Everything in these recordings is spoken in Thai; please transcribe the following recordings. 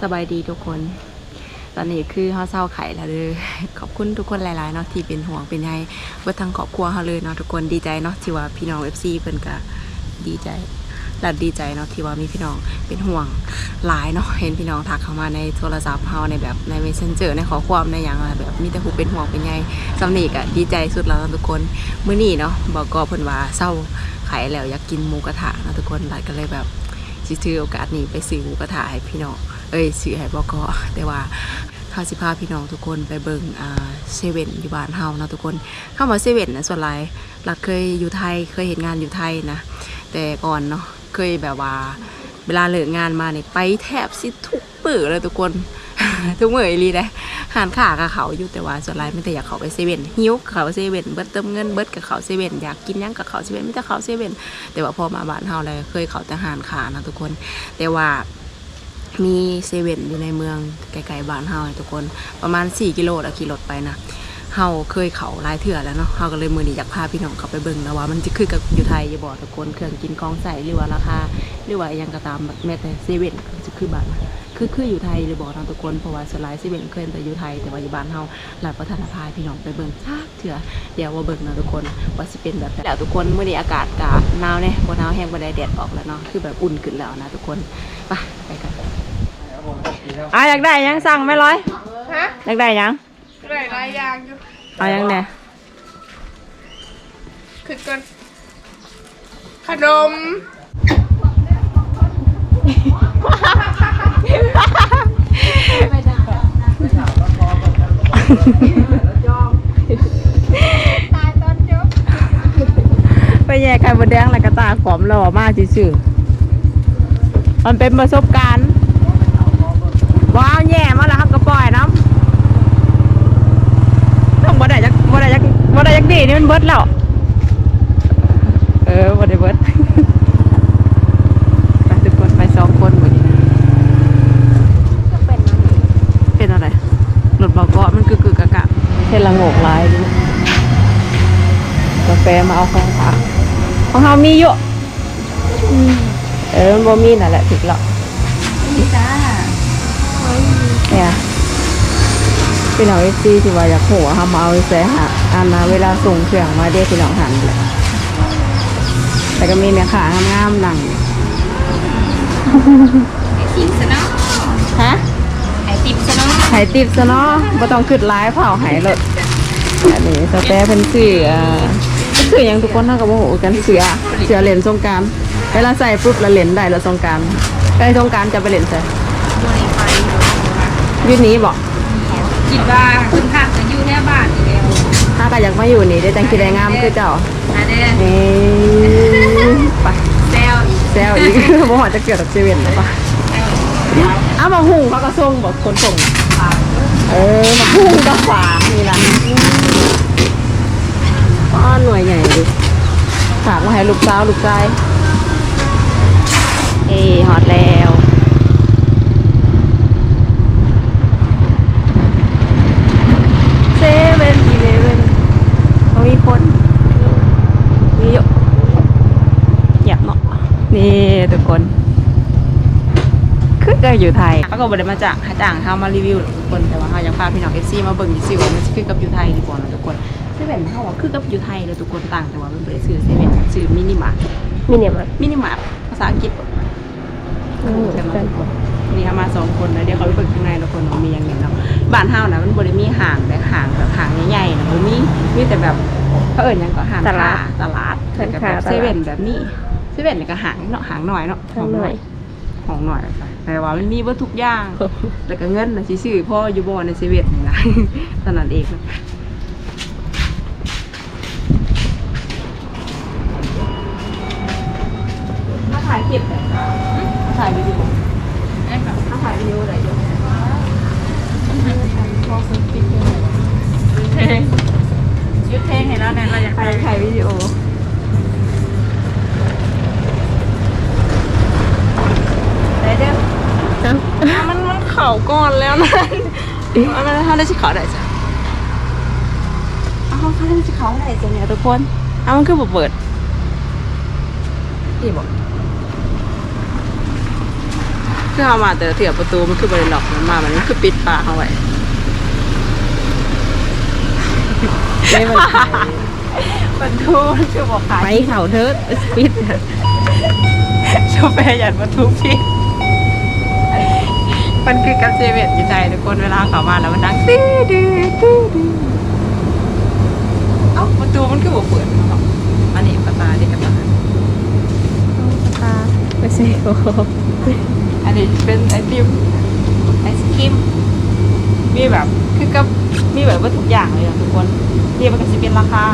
สบายดีทุกคน ตอนนี้คือเฮาเศร้าไข่แล้วเลยขอบคุณทุกคนหลายๆเนาะที่เป็นห่วงเป็นใยเบิดทั้งครอบครัวเฮาเลยเนาะทุกคนดีใจเนาะที่ว่าพี่น้อง FC เพิ่นก็ดีใจและดีใจเนาะที่ว่ามีพี่น้องเป็นห่วงหลายเนาะเห็นพี่น้องทักเข้ามาในโทรศัพท์เฮาในแบบใน Messenger ในขอความในหยังอะไรแบบมีแต่ผู้เป็นห่วงเป็นใยสำนีก็ดีใจสุดแล้วเนาทุกคนมื้อนี้เนาะบอกก็เพิ่นว่าเศร้าไข่แล้วอยากกินหมูกระทะเนาะทุกคนหลายก็เลยแบบสิถือโอกาสนี้ไปซื้อหมูกระทะให้พี่น้อง เอ้ยซื้อให้บอกอแต่ว่าเฮาสิพาพี่น้องทุกคนไปเบิงอ่าเซเว่นอยู่บ้านเฮานะทุกคนเข้ามาเซเว่นนะส่วนหลายหลักเคยอยู่ไทยเคยเห็นงานอยู่ไทยนะ แต่ก่อนเนาะเคยแบบว่า เวลาเลิกงานมาเนี่ยไปแทบสิทุกปื้อเลยทุกคน ทุกมื้ออีหลีเด้หานขากับเขาอยู่แต่ว่าส่วนหลายไม่แต่อยากเขาไปเซเว่นหิวเขาเซเว่นเบิดเติมเงินเบิดกับเขาเซเว่นอยากกินยังกับเขาเซเว่นไม่แต่เขาเซเว่นแต่ว่าพอมาบ้านเฮาเลยเคยเขาแต่หานขานะทุกคน แต่ว่า มีเซเว่นอยู่ในเมืองไกลๆบ้านเฮาเนี่ยทุกคนประมาณ 4 กิโลแล้วขี่รถไปนะเฮาเคยเขาลายเถื่อแล้วเนาะเฮาก็เลยมือนี้อยากพาพี่น้องเขาไปเบิ่งนะว่ามันจะคือกับอยู่ไทยอย่าบอกทุกคนเครื่องกินกองใส่หรือว่าราคาหรือว่ายังก็ตามแบบแม้แต่เซเว่นจะคือบ้านคือคืออยู่ไทยหรือบอกนะทุกคนเพราะว่าสไลด์เซเว่นเคยแต่อยู่ไทยแต่ว่าอยู่บ้านเฮาหลายประธานพาพี่น้องไปเบิ่งซักเถื่อเดี๋ยวว่าเบิ่งนะทุกคนว่าสิเป็นแบบแล้วทุกคนเมื้อนี้อากาศกะหนาวเนี่ยบ่หนาวแห้งบ่ได้แดดออกแล้วเนาะคือแบบอุ่นขึ้นแล้วนะทุกคนไปไปกัน อะอยากได้หยังสั่งไหม่ร้อยฮะอยากได้หยังหลายหลายอย่างอยู่เอาหยังเนี่ยคือกันขนมไปแย่ไข่บดแดงแล้วก็ตาขอมหล่อมากซื่อๆมันเป็นประสบการณ์ว้าวแย่มาแล้วครับกระปล่อยน้ำต้องบ่ได้จักบ่ได้จัก บ่ได้จักดีนี่มันเบิดแล้ว เออบ่ได้เบิดไปทุกคนไปสองคนหมดนี้เป็นอะไรรถบอกว่ามันกึกกึกกะกะเทละโงกหลายดูกาแฟมาเอาของฝากของเฮามีอยู่อืมเออมันบ่มีนั่นแหละถึกแล้วนี่จ้าเนี่ยพี่น้องเอฟซีที่ว่าอยากหัวเฮามาเอาไปใส่หา อ่านมาเวลาส่งเครื่องมาเด้พี่น้องหันเลยแต่ก็มีแม่ค้างามๆนั่งไอติมซะเนาะฮะไอติมซะเนาะไห้ติบซะเนาะบ่ต้องขึ้นไลฟ์เผาไห้รถอันนี้สแตเพิ่นซื้ออ่าซื้อหยังทุกคนเฮาก็บ่ฮู้กันเสือเสือเหรียญสงกรารเวลาใส่ปุ๊บแล้วเหรียญได้แล้วสงกรารไปสงกรารจะไปเหรียญใส่บริไฟยุคนี้บอกคิดว่าคุณภาพจะอยู่แค่บ้านอยู่แล้วถ้า ก็อยากมาอยู่นี่ได้จังคิดได้งามคือเจ้าอันนี้เอ้ยไปแซวอีกแซวอีกบ่หอจะเกิดกับเซเว่นเลยปะอ้าวมาหุงเขาก็ส่งบอกคนส่งเออมาหุงก็ฝางนี่ละป้อนหน่วยใหญ่ดิฝากมาให้ลูกสาวลูกชายเอ้ยฮอตแล้วเซเว่นอีเลเว่นเขามีคน มีเยอะอยากเนาะนี่ทุกคนคือก็อยู่ไทยเขาก็บได้มาจากหาจ้างเขามารีวิวทุกคนแต่ว่าเขาอยากพาพี่น้องเอฟซีมาเบิ่งซิว่ามันสิคือกับอยู่ไทยดีกว่าเนาะทุกคนเซเว่นเขาว่าคือกับอยู่ไทยเลยทุกคนต่างแต่ว่ามันบ่ได้ซื้อเซเว่นซื้อมินิมาร์ทมินิมาร์ทมินิมาร์ทภาษาอังกฤษบ่แต่มาทุกคนนี่เขามาสองคนนะเดี๋ยวเขาไปเบิ่งข้างในทุกคนว่ามีอย่างไงเนาะบ้านเฮานะมันบ่ได้มีห่างแต่ห่างแบบห่างใหญ่ๆนะบ่มีมีแต่แบบเขาเอิ้นหยังก็ห่างค้าตลาดแต่ก็แบบเซเว่นแบบนี้ เซเว่นนี่ก็ห่างเนาะห่างหน่อยเนาะของหน่อยของหน่อยไปแต่ว่ามันมีเบิดทุกอย่างแล้วก็เงินน่ะสิซื้อพ่ออยู่บ่ในเซเว่นนี่นะตอนนั้นเองนะมาถ่ายคลิปเลยมาถ่ายวิดีโอไอ้แบบมาถ่ายวิดีโออะไรอยู่เพลงยุดเพลงเห็นแล้วเนี่ยเราอยากถ่ายไปถ่ายวิดีโอ ได้เด้อมันมันเข่าก่อนแล้วนะเอามาถ้าได้สิเขาได้จ้ะเอาถ้าได้สิเขาได้จ้ะเนี่ยทุกคนเอามันคือบ่เปิดนี่บอกคือเอามาแต่เถื่อประตูมันคือบริล็อกมันมามันคือปิดปากเอาไว้ได้มันประตูมันคือบอกขายไปเขาเถิดปิดชอแฟร์หยัดประตูปิด มันคือกับเซเว่นอยู่ใจทุกคนเวลาเขามาแล้วมันดังตื้อดื้อตื้อดื้อเอ้าประตูมันคือบอกเปิดอันนี้ประตาที่กระตาตาไม่ใช่โออันนี้เป็นไอติมไอศครีมมีแบบคือกับมีแบบว่าทุกอย่างเลยอะทุกคนนี่มันก็จะเป็นราคา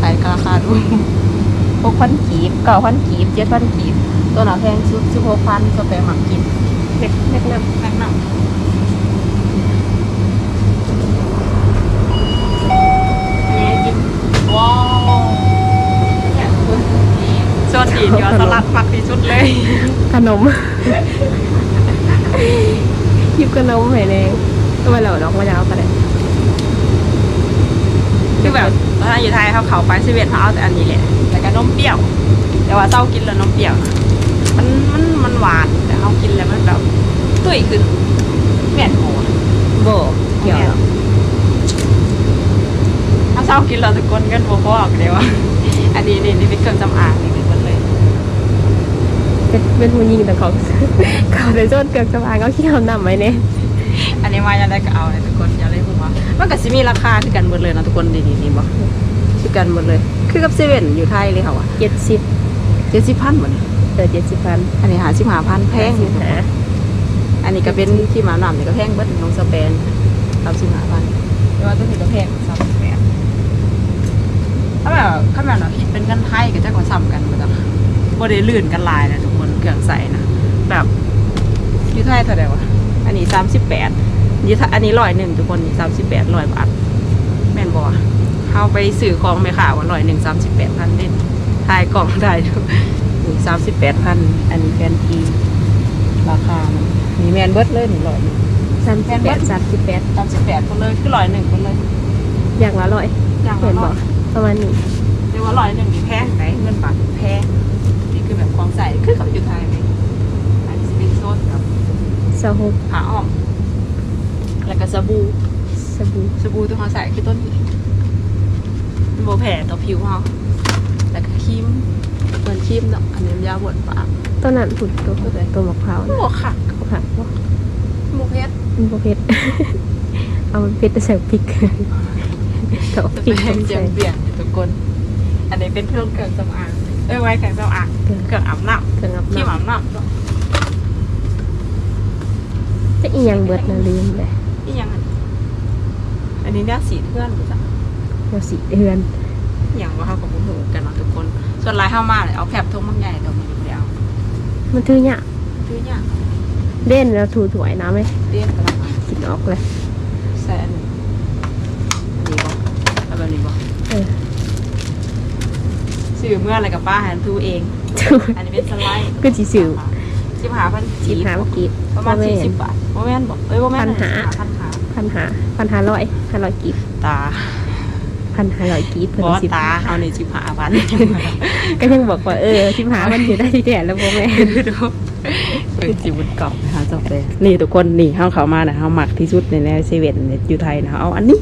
ขายราคาดูหกพันกีบเก้าพันกีบเจ็ดพันกีบตัวหนาแพงสุดสิบหกพันก็ไปหมักกิน เล็กเล็กน้แพงหนักนี่กินว้าวโซดีเดี๋ยวสลัดมักที่สุดเลยำขนมหยิบขนมให้แน่ทำไมเราดอกมะนาวกันเลยคือแบบตอนนั้นอยู่ไทยเขาเขาไปเซเว่นเขาเอาแต่อันนี้แหละแต่ก็นมเปรี้ยว แต่ว่าเจ้ากินแล้วนมเปรี้ยวนะมันมันมันหวานแต่ เขากินแล้วมันแบบตุ้ยขึ้นแม่นโหโบเกี่ยวหรอถ้าเจ้ากินเราจะกลนกันบ่พอออกเดียวอะอันนี้นี่นี่เป็นเครื่องจำอางนี่เป็นหมดเลยเป็นเป็นผู้หญิงแต่เขาเขาในโซนเกือบจะมาเขาขี้เขานำไหมเนี่ยอันนี้มาจะได้ก็เอาเลยทุกคนอย่าเลยผมว่ามันก็สิมีราคาที่กันหมดเลยนะทุกคนดีดีดีบ่ที่กันหมดเลย คือกับเซเว่นอยู่ไทยเลยเขาอะเจ็ดสิบเจ็ดสิบพันหมดเลย เออเจ็ดสิบพันอันนี้หาสิบหาพันแพงอยู่หาอันนี้ก็เป็นที่หมาหนำนี่ก็แพงเบิดน้องสเปนสามสิบห้าพันแต่ว่าตัวนี้ก็แพงสามสิบแปดถ้าแบบถ้าแบบเราคิดเป็นกันไทยก็จะกว่าซ้ำกันหมดอะบ่ได้ลื่นกันหลายนะทุกคนเครื่องใส่นะแบบอยูไทยเท่าไหร่วะอันนี้สามสิบแปดยี่อันนี้ร้อยหนึ่งทุกคนนี่สามสิบแปดร้อยบาทแม่นบ่วะเอาไปสื่อของไหมค่ะว่าร้อยหนึ่งสามสิบแปดพันเล่นทายกล่องได้ ทุกนี่สามสิบแปดพันอันนี้แฟนทีราคามันมีแมนเบิร์ดเลยหนึ่งร้อยหนึ่งสามสิบแปดสามสิบแปดสามสิบแปดคนเลยคือร้อยหนึ่งคนเลยอย่างละร้อยอย่างเห็ละนร้บออยกประมาณนี้เรียกว่าร้อยหนึ่งนี่แพงไหนเงินบาทแพงนี่คือแบบความใส่คือกับอยู่ไทยไหมอันนี้จะเป็นโซนกับสหกผ้าอ้อม แล้วก็สบู่ สบู่สบู่ที่เขาใส่คือต้นนี้โบแผ่ต่อผิวเขาแล้วก็ครีม เหมือนครีมเนาะอันนี้มันยาวบดปากต้นนั้นผุดตัวตัวมะพร้าวโอ้ค่ะเขาหักว่าโบเพชรมันประเภทเอามันเพชรใส่พริกต่อจะพริเป็กนใส่เจียมเปลี่ยนทุกคน อันนี้เป็นเครื่องเครื่องสำอางเอ้ยไว้เครื่องสำอางเครื่องอาบน้ำเครื่องอาบที่หน้มาบน้ำเนาะำจะอีหยังเบิดนะลืมเลยนี่ยังอันอันนี้เนี่ยสีเพื่อนหรือจ้ะเราสีเดือนอย่างว่าเขากับผู้หูกันเนาะทุกคน ส่วนลายเข้ามาเลยเอาแผบทุ่งมังใหญ่ตัวมันอยู่เดียวมันถือเนี่ยคือเนี่ยเด่นแล้วถูถวยน้ำไหมเตี้ยนกระลังกินออกเลยใส่อันนี้อันนี้บอกเอาแบบนี้บอกเออซื้อเมื่ออะไรกับป้าหันทูเอง ถูอันนี้เป็นสไลด์ก็จีสิวสิบหาพันจีบหาเมื่อกี้ประมาณสี่สิบบาทโมแมนบอกเอ้ยโมแมนพันหา พันหา พันหาพันหาร้อยพันร้อยกีบ ตา พันหาร้อยกีบเพิ่บนอสิบตาเอาในสิบหาพันก็ยังบอกว่าเออสิบหามันอยู่ได้ที่แก่แล้วพ่อแม่ดูเป็นจิบุนกรอบนะคะจบเลยนี่ทุกคนนี่ห้าเขามานะเขาหมักที่สุดในแนวเซเว่นเนี่ยอยู่ไทยนะเอาอันนี้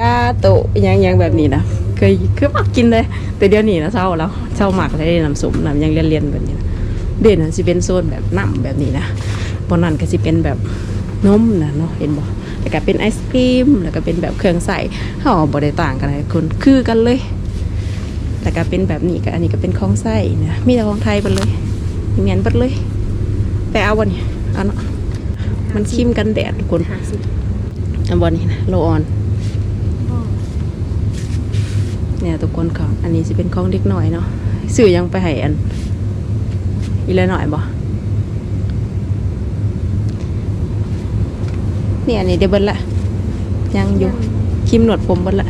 กาโตะยังยังแบบนี้นะเคยคือมักกินเลย แต่เดี๋ยวนี้นะเศร้าแล้วเศร้าหมักได้น้ำสมน้ำยังเรียนเรียนๆแบบนี้นะเด่นนะสิเป็นโซนแบบน้ำแบบนี้นะบนนั้นก็สิเป็นแบบนมนะเนาะเห็นบ่ แล้วก็เป็นไอศครีม แล้วก็เป็นแบบเครื่องใส่เขาเอบ่ได้ต่างกันเลยคนคือกันเลย แล้วก็เป็นแบบนี้ก็อันนี้ก็เป็นของใส่นะมีแต่ของไทยหมดเลยมีเมียนเบิดเลย แต่เอาวันนี้เอาเนาะมันคิมกันแดดทุกคนหาสิบอันบนนี้นะโลออนเนี่ยทุกคนเขาอันนี้จะเป็นของเด็กหน่อยเนาะสื่อยังไปให้อันอีเลยหน่อยบ่ เนี่ยอันนี้เดยวเบิดละยังอยู่ครีมหนวดผมเบิดละ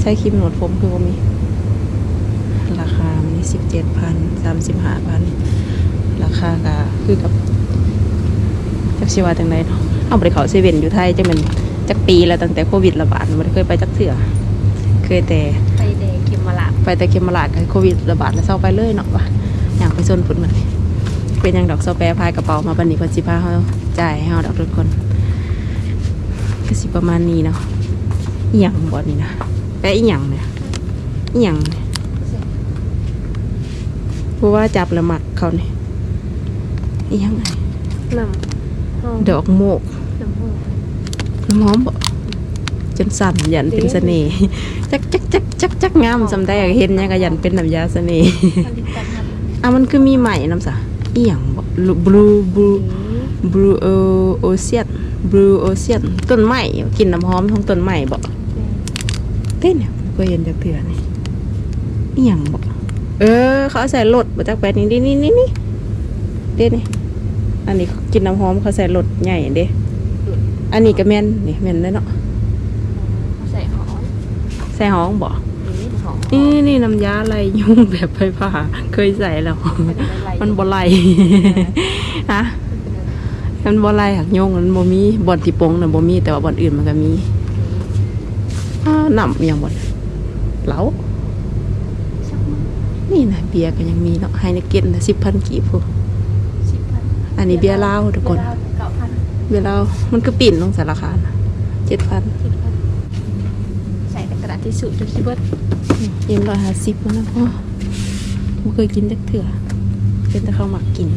ใช้ครีมหนวดผมคือว่ามี ราคามันนี่สิบเจ็ดพันสามสิบห้าพันราคาก็คือกับจักชิวาจังไดเนาะเอาไปเขาเซเว่นอยู่ไทยจังเป็นจักปีแล้วตั้งแต่โควิดระบาดมันเคยไปจักเถื่อเคยแต่ไปเดย์คิมมาละไปแต่เขมราชกับโควิดระบาดแล้วเศร้าไปเลยเนาะวะอยากไปซนฝุ่นมันเป็นหยังดอกโซแปรพายกระเป๋ามาบันนี้เพิ่นสิพาเฮา จ่ายให้เฮาดอกทุกคนก็สิประมาณนี้เนาะอีหยังบ่นี่นะแปะอีหยังเนี่ยอีหยังเนี่ยเพราะว่าจับแล้วมักเขาเนี่ยอีหยังไงน้ำหอมดอกโมกน้ำหอมน้ำหอมบ่จนสั่นยันเป็นเสน่ห์จักจักจักจักจักงามสำได้อยากเห็นหยังก็ยันเป็นน้ำยาเสน่ห์ผลิตภัณฑ์อะมันคือมีใหม่น้ำสะอีหยังบ่บลูบลู บลูโอโอเซียนบลูโอเซียนต้นไม้กินน้ำหอมของต้นไม้บ่เต้นเนี่ยก็เห็นจากเถื่อนี่อีหยังบ่เออ เขาเอาใส่รถบ่จักแปดนี่นี่นี่นี่เด้นี่อันนี้กินน้ำหอมเขาใส่รถใหญ่เด้อันนี้ก็แม่นนี่แม่นเลยเนาะใส่หอมใส่หอมบ่นี่หอมนี่นี่น้ำยาอะไรยุ่งแบบไฟผ้าเคยใส่แล้ว มันบ่ไหลฮะ มันบ่ไหลหักโยงมันบ่มีบ่อนที่โปงน่ะบ่มีแต่ว่าบ่อนอื่นมันก็มีอ่าน้ำอหยังบ่อนเหลานี่นะเบียร์ก็ยังมีเนาะไฮเนเกนน่ะ10,000กีบพู้สิบพันอันนี้เบียร์ลาวทุกคนเก้าพันเบียร์ลาวมันก็ปิ่นลงสารคามนะ7,000สิบพันใส่แต่กระดาษทิชชู่จนคิดว่ายิน150มันนะพ่อบ่เคยกินจักเทื่อเป็นแต่ข้าวหมักกิน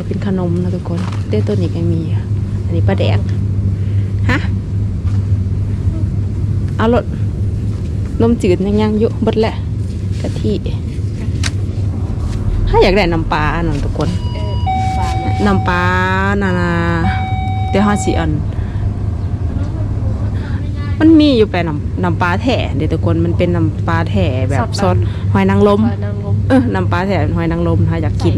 อันนี้เป็นขนมนะทุกคนเต้ต้นนี้ก็มีอะอันนี้ปลาแดกฮะเอารถนมจืดยังยังๆอยู่เบดแหละกะทิถ้าอยากได้น้ำปลาหน่อยทุกคนเออฟาร์มน้ำปลานานาเดี๋ยวห้าสิอัน มันมีอยู่แปลน้ำน้ำปลาแถ่เดี๋ยวทุกคนมันเป็นน้ำปลาแถ่แบบซดหอยนางรมคอยนางลมเออน้ำปลาแถ่หอยนางรมถ้าอยากกิน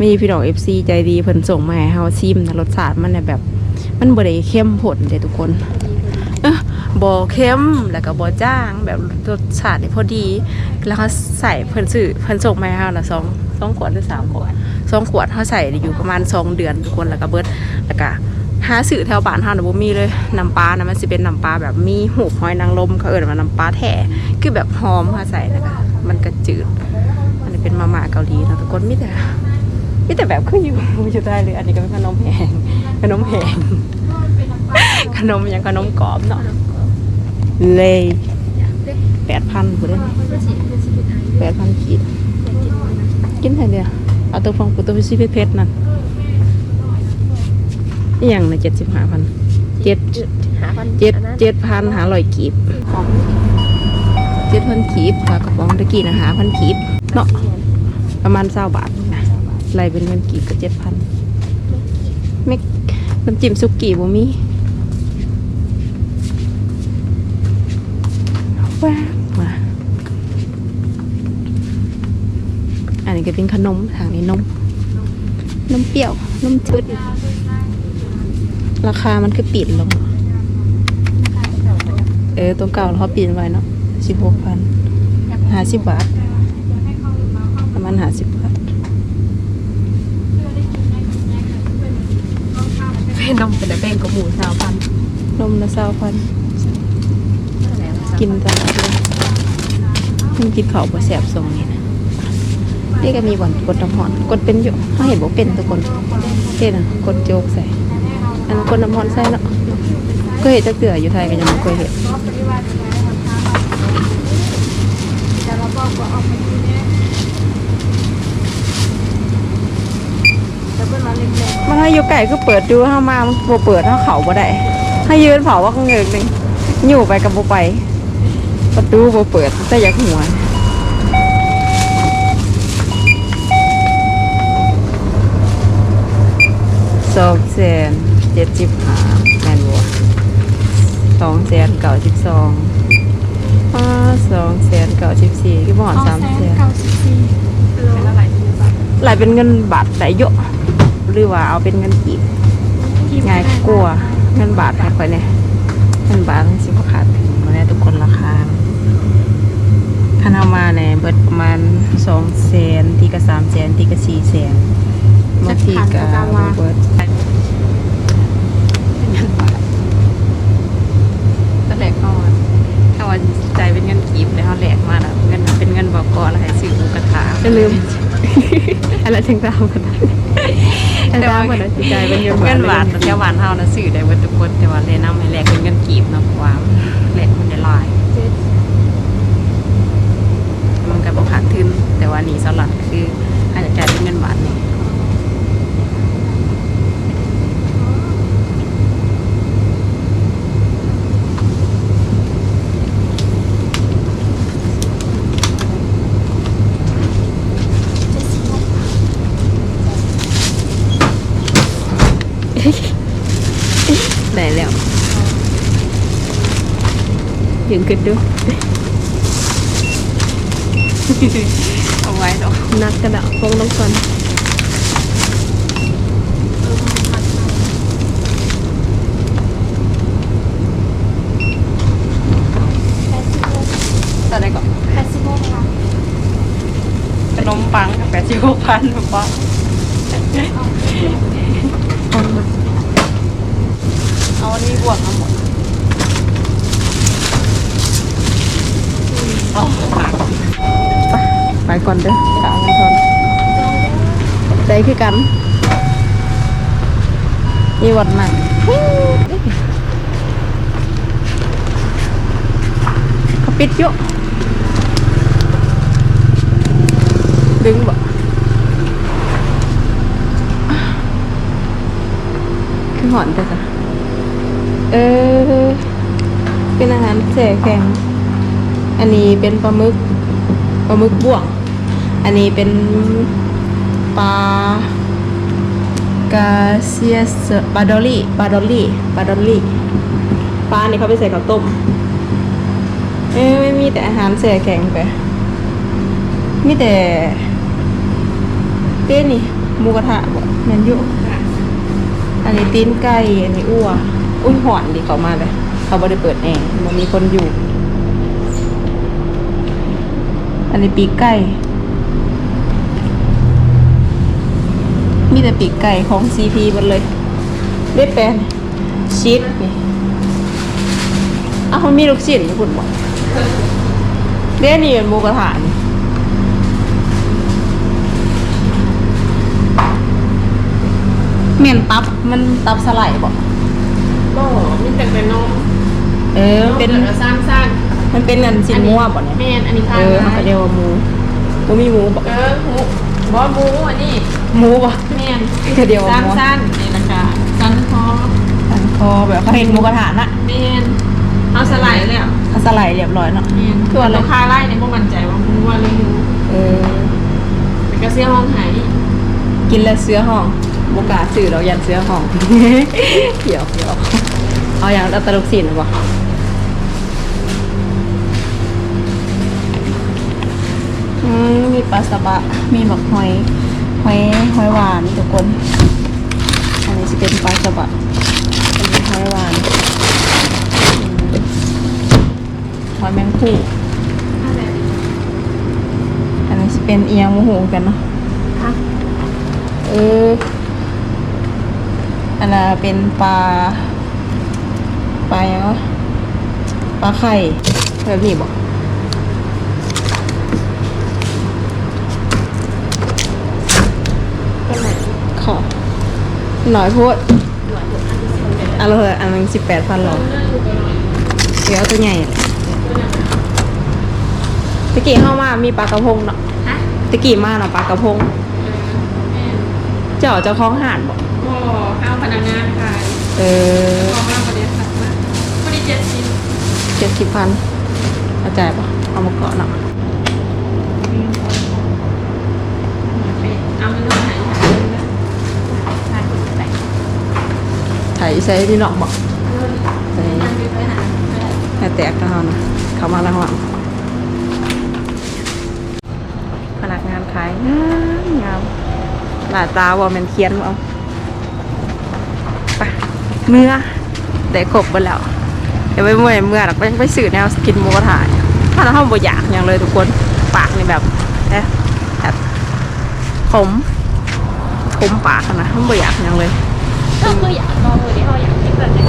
มีพี่น้องเอฟซีใจดีเพิ่นส่งมาให้เฮาชิมนะรสชาติมันเนี่ยแบบ มันบ่ได้เข้มผลเด้ทุกคนเออบ่เข้มแล้วก็บ่จ้างแบบรสชาตินี่พอดี แล้วเขาใส่เพิ่นซื้อเพิ่นส่งมาให้เฮาละสองสองขวดหรือสามขวดสองขวดเฮาใส่อยู่ประมาณสองเดือนทุกคนแล้วก็เบิดแล้วก็หาซื้อแถวบ้านเฮาน่ะบ่มีเลยน้ำปลานะมันสิเป็นน้ำปลาแบบมีหูหอยนางรมเขาเอิ้นว่าน้ำปลาแท้คือแบบหอมเฮาใส่แล้วก็มันก็จืด อันนี้เป็นมาม่าเกาหลีนะทุกคนมีแต่ มีแต่แบบคืออยู่อยู่ได้เลย อันนี้ก็เป็นขนมแห้งขนมแห้งขนมอย่างขนมกรอบเนาะเลยแปดพันบุได้แปดพันขีดกินไงเดียวเอาตัวฟองกูตัวพิซิเพชรนั่นอหย่างนะเจ็ดสิบห้าพันเจ็ดหาพันเจ็ดเจ็ดพันหาร้อยกีบของเจ็ดพันกีบปลากระป๋องตะกี้นะหาพันกีบเนาะประมาณเศร้าบาท นะไล่เป็นเงินกีบก็เจ็ดพันไม่น้ำจิ้มซุกี้บ่มีแวบมาอันนี้ก็เป็นขนมทางนี้นมนมเปรี้ยวนมชืดราคามันคือปิดลง เออตัวเก่าเขาปีนไว้เนาะสิบหกพันห้าสิบบาทประมาณห้าสิบบาท เป็ นนมเป็นแป้งกับหมูสาวพันนมละเศร้าพัน กินตลอดเลยมันกินเขาวบ่แสบทรงนี่นะนี่ก็มีบ่อนกดน้ำหอน กดเป็นอยู่เขาเห็นบอกเป็นทุกคนเห็นอะกดโจกใส่ อันนั้นกดน้ำหอนใส่เนาะก็เห็นจะเกลืออยู่ไทยก็ยังไม่เคยเห็น มันให้อยู่ไก่ก็เปิดดูถ้ามามันบ่เปิดถ้าเขาบ่ได้ให้ยืนเผาว่าข้างเงินหนึ่งอยู่ไปกับบ่ไป ประตูบ่เปิดแต่อยากหัวสองแสนเจ็ดสิบห้าแมนบัวสองแสนเก้าสิบสองอ่าสองแสนเก้าสิบสี่กี่บอดสามแสนเก้าสิบสี่เป็นอะไรที่บ้านหลายเป็นเงินบาทได้เยอะ หรือว่าเอาเป็นเงินกีบง่ายกว่าเงินบาทให้ค่อยเนี่ยเงินบาทมันสิบขาดถึงมาแล้วทุกคนราคาคันเอามาเนี่ยเบิดประมาณสองแสนทีก็สามแสนทีก็สี่แสนบางทีก็บ่เบิดเป็นเงินบาทก็แหลกก่อนถ้าว่าใจายเป็นเงินกีบแล้วเขาแหลกมาแล้วเงินเป็นเงินบอกก่อนแล้วให้ซื้อหมูกระทะจะลืมอันละจังตามกันอันตามกันนะ จิตใจเป็นเงินเงินบาทเลยแต่ว่าบาทเฮานะสื่อได้เบิดทุกคนแต่ว่าแนะนำให้แลกเป็นเงินกีบเนาะเพราะว่าแลกมันได้หลายมันก็บ่ขาดทุนแต่ว่านี่สลัดคืออาจจะจ่ายเป็นเงินบาทนี่ ได้แล้วยืนขึ้นดูเอาไว้เนาะนักกระดาษฟงน้ำก่อนตอนไหนก่อนแปดสิบหกค่ะขนมปังกับแปดสิบหกพันบอกว่าเอามา เอาอันนี้บวกทั้งหมดเอาไปก่อนเด้อถามกันก่อนใจคือกันนี่วัดหนังเขาปิดเยอะดึงบ่คือหอนแต่จ้ะ เออ เป็นอาหารแช่แข็งอันนี้เป็นปลาหมึก ปลาหมึกบ่วง อันนี้เป็นปลากาเซียสปลาดอลลี่ปลาดอลลี่ปลาดอลลี่ปลานี่เขาไปใส่ข้าวต้ม เอ้ยไม่มีแต่อาหารแช่แข็งไป มีแต่เต้นนี่หมูกระทะแมนยุอันนี้ตีนไก่ อันนี้อ้ว อุ้ยหอนดิเขามาเลย เขาบ่ได้เปิดแอร์มันมีคนอยู่ อันนี้ปีกไก่ มีแต่ปีกไก่ของซีพีหมดเลยเรียบแปลนชีสนี่อ้าวมันมีลูกชิ้นญี่ปุ่นบอกเรียนี่เป็นหมูกระทะนี่เมียนตับ มันตับสไลด์บอก ก็มีแต่เป็นนมเออเป็นแล้วสร้างสร้างมันเป็นอันชิ้นงัวบ่เนี่ยแม่นอันนี้ค่ะเออมันก็เรียกว่าหมูบ่มีหมูบ่เออหมูบอหมูอันนี้หมูบ่ แม่นก็เดียวสร้างหมู สร้างนี่นะคะสันคอสันคอแบบเขาเห็นหมูกระทะน่ะแม่นเอาสไลด์เลยอะเอาสไลด์เรียบร้อยเนาะ แม่นคืออะไร ลูกค้าไล่ในพวกมันใจว่าหมูว่าหรือหมูเออ เป็นกระเซียห้องไหายกินแล้วเสื้อห้อง บกล้าสื่อเรายันเสื้อห้องเกี่ยวเกี่ยวเอาอย่างเอาตลกสินบ่อืมมีปลาสบะ มีหมักหอยหอยหอยหวานทุกคน อันนี้จะเป็นปลาสบะอันนี้หอยหวานอืมหอยแมงคู่อันนี้จะเป็นเอียงโมโหกันเนาะเออ อันน่ะเป็นปลาปลายังวะปลาไข่แบบนี้บอกก็ไหนขอหน่อยพูดอันละเถอะอันนึงสิบแปดพันหรอเดี๋ยวเอาตัวใหญ่ตะกี้เข้ามามีปลากระพงเนาะฮะตะกี้มาเนาะปลากระพงแม่นเจ้าเจ้าของห่านบอกก็ เอาพนักงานขายเออพอมาประเดี๋ยวสักมาวันนี้เจ็ดสิบเจ็ดสิบพันเอาจ่ายปะเอามาเกาะเนาะเอาเงินมาหายหายเลยหายไปไถใส่ที่นอกบอกเงินยังไปหาให้แตกแล้วนะเขามาแล้วอะพนักงานขายงามงามหน้าตาว่ามันเคียนเอา เมื่อได้ครบหมดแล้วเดี๋ยวไปเมื่อยเมื่อหรอกไปไปสื่อแนวกินหมูกระทะเนี่ยถ้าเราห้องบ่อยากอย่างเลยทุกคนปากนี่แบบเอ๊ะแบบขมขมปากอะนะห้องบ่อยากอย่างเลยก็คืออยากลองเลยที่เขาอยากกินแบบนี้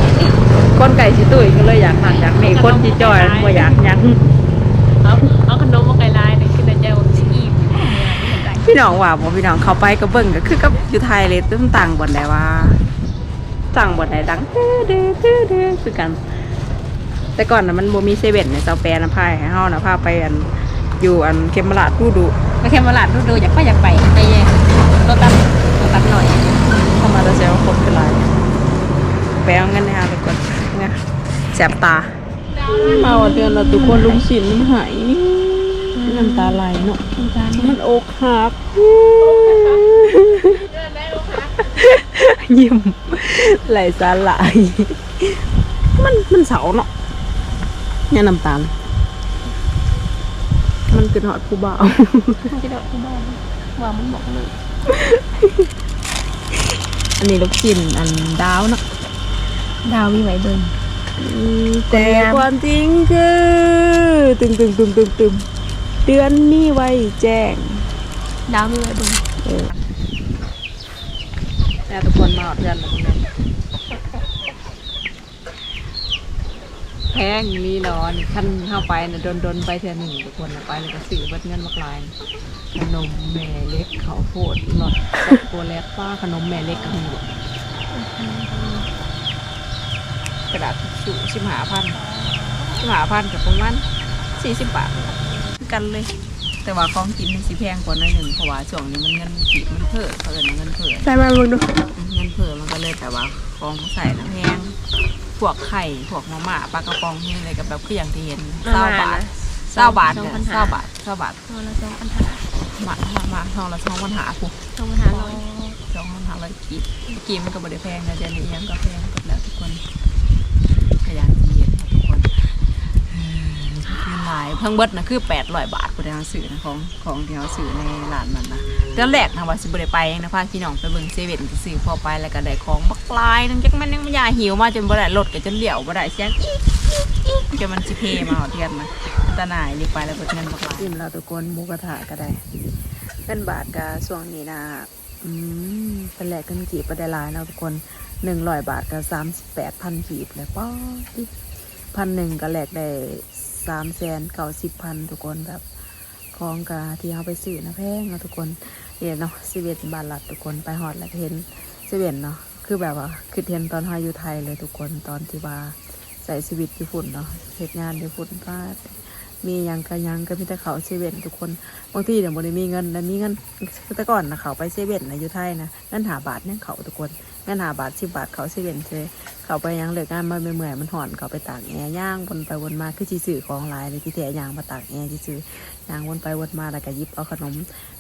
คนไก่สิตุ้ยก็เลยอยากหักอยากนี่คนจีจอยบ่อยากหยังเอาเอาขนมมาไกลลายเลยขึ้นในใจว่าจะอิ่มพี่น้องว่าบ่พี่น้องเข้าไปก็เบิ่งก็คือกับอยู่ไทยเลยตึ้มต่างบ่ได้ว่า ต่างบ่ได้ดังตื้อดื้อตื้อดื้อคือกัน แต่ก่อนน่ะมันบ่มีเซเว่นในเซาแปรน้ำพายให้เฮาน่ะพาไปอันอยู่อันเขมราชดูดูมาแค่มาหลาดดูดูอยากไปอยากไปใจเย็นตัวตัดตัวตัดหน่อยเข้ามาแล้วเซลคนเป็นไรไปเอาเงินให้เฮาทุกคนเนี่ยแสบตามาวันเดือนเราทุกคนลุงสินมันหายน้ำตาไหลเนาะมันอกหัก ยิ้มไหลสาหลายมันมันเสาเนาะเนี่ยน้ำตาล มันคือหอดผู้บ่าวที่เราที่บ้านว่ามันบอกเลย อันนี้ลูกชิ้นอันดาวเนาะดาวมีไว้เบิ่งแต่ความจริงคือตึงตึงตึงตึงตึงเดือนนี้ไว้แจ้ง ดาวมีไว้เบิ่ง แล้วทุกคนมาอดเดือนแล้วคุณแพงนี่นอนขั้นเข้าไปนะโดนโดนๆไปเทื่อหนึ่งทุกคนนะไปเลยก็ซื้อบัดเงินมากลายขนมแม่เล็กเขาโพดหลอดช็อกโกแลตป้าขนมแม่เล็กกับหมูกระดาษทิชชู่สิบหาพันสิบหาพันกับประมาณสี่สิบบาทกันเลย แต่ว่าของกินมันสิแพงกว่าหน่อยหนึ่งเพราะว่าช่วงนี้มันเงินกีบมันเพิ่มเขาเอิ้นว่าเงินเพิ่มใส่มาเบิ่งดูเงินเพิ่มมันก็เลยแต่ว่าของใส่น้ำแห้งพวกไข่พวกมาม่าปลากระป๋องนี่อะไรกับแบบคืออย่างที่เห็นเศร้าบาทเศร้าบาทเนี่ยเศร้าบาทเศร้าบาทตัวละสองพันห้ามามามาทองละสองปัญหาผู้สองพันห้าร้อยสองปัญหาร้อยกีบกีบมันก็บริแพงนะเดี๋ยวนี้ยังก็แพงกับแล้วทุกคนขยันที่เห็นค่ะทุกคนเออนี่ก็คือหลายเพิ่งเบิดนะคือแปดร้อยบาทคุณได้เอาซื้อนะของของที่เราซื้อในร้านมันนะตอนแรกนะว่าสิบริไปเองนะพาพี่น้องไปเบิ่งเซเว่นซื้อพอไปแล้วก็ได้ของบักลายนึงจักมันยังไม่ยาหิวมาจนบ่ได้รถก็จนเหลียวบ่ได้เสียงอีจนมันสิเพมาเทียนมาอันตนายนี่ไปแล้วเบิดเงินบักลายจิ้มเราทุกคนหมูกระทะก็ได้เงินบาทก็ช่วงนี้นะอืมเป็นแลกกันกีบบ่ได้หลายเนาะทุกคนหนึ่งร้อยบาทก็สามสิบแปดพันกีบเลยป้อพันหนึ่งก็แลกได้ สามแสนเก้าสิบพันทุกคนแบบของกาที่เขาไปซื้อนะแพงเนาะทุกคนเห็นเนาะสิเวนบาทลัดทุกคนไปฮอดแล้วเห็นสิเวนเนาะคือแบบว่าคือเห็นตอนเฮาอยู่ไทยเลยทุกคนตอนที่ว่าใส่ชีวิตอยู่ฝุ่นเนาะเหตุงานอยู่ฝุ่นก็มียังก็หยังก็มีแต่เขาเซเว่นทุกคนบางทีเดี๋ยวบ่ได้มีเงินแต่มีเงินแต่ก่อนนะเขาไปเซเว่นนะอยู่ไทยนะเงินหาบาทเนี่ยเขาทุกคน เงินหาบาทสิบบาทเขาเซเวนเลยเขาไปยังเหลืองานมาเมื่อยมันห่อนเขาไปตากแอร์ย่างวนไปวนมาคือจีสื่อของลายเลยที่แท้ย่างมาตากแอร์จีสื่อยางวนไปวนมาแล้วก็ยิบเอาขนม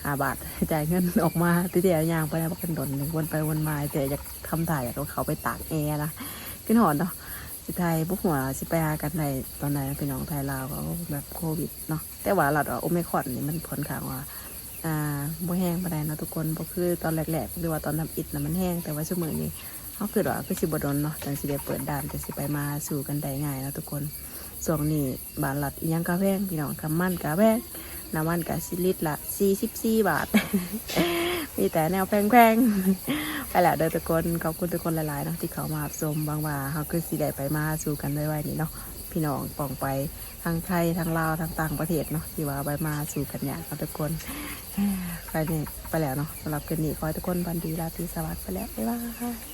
หาบาทจ่ายเงินออกมาที่เดียางไปแล้วก็เป็นดนหนึ่งวนไปวนมาแต่อยากทำถ่ายอยากเอาเขาไปตากแอร์นะขึ้นห่อนเนาะสิไทยพวกหัวสิไปหากันในตอนไหนพี่น้องไทยลาวก็แบบโควิดเนาะแต่ว่าเราโอเมคอนนี่มันผลข้างว่า อ่าบ่แห้งปานใดเนาะทุกคนบ่คือตอนแรกๆหรือว่าตอนทำอิฐน่ะมันแห้งแต่ว่าชั่วโมงนี้เขาคือว่าคือสิบ่ดนเนาะจังสิได้เปิดด่านจังสิไปมาสู่กันได้ง่ายเนาะทุกคนส่วงนี้บาทลัดอิหยังกาแพงพี่น้องคำมันกาแพงน้ำมันกับซิลิตรละ44บาท มีแต่แนวแพงๆไปแล้วเด้อทุกคนขอบคุณทุกคนหลายๆเนาะที่เขามารับชมบางว่าเขาคือสีได้ไปมาสู่กันไว้ๆนี่เนาะ พี่น้องป่องไปทางไทยทางลาวทางต่างประเทศเนาะที่ว่าไปมาสู่กันอย่างทุกคนไปนี่ไปแล้วเนาะสำหรับคืนนี้ขอให้ทุกคนบันดีราตรีสวัสดิ์ไปแล้วบ๊ายบาย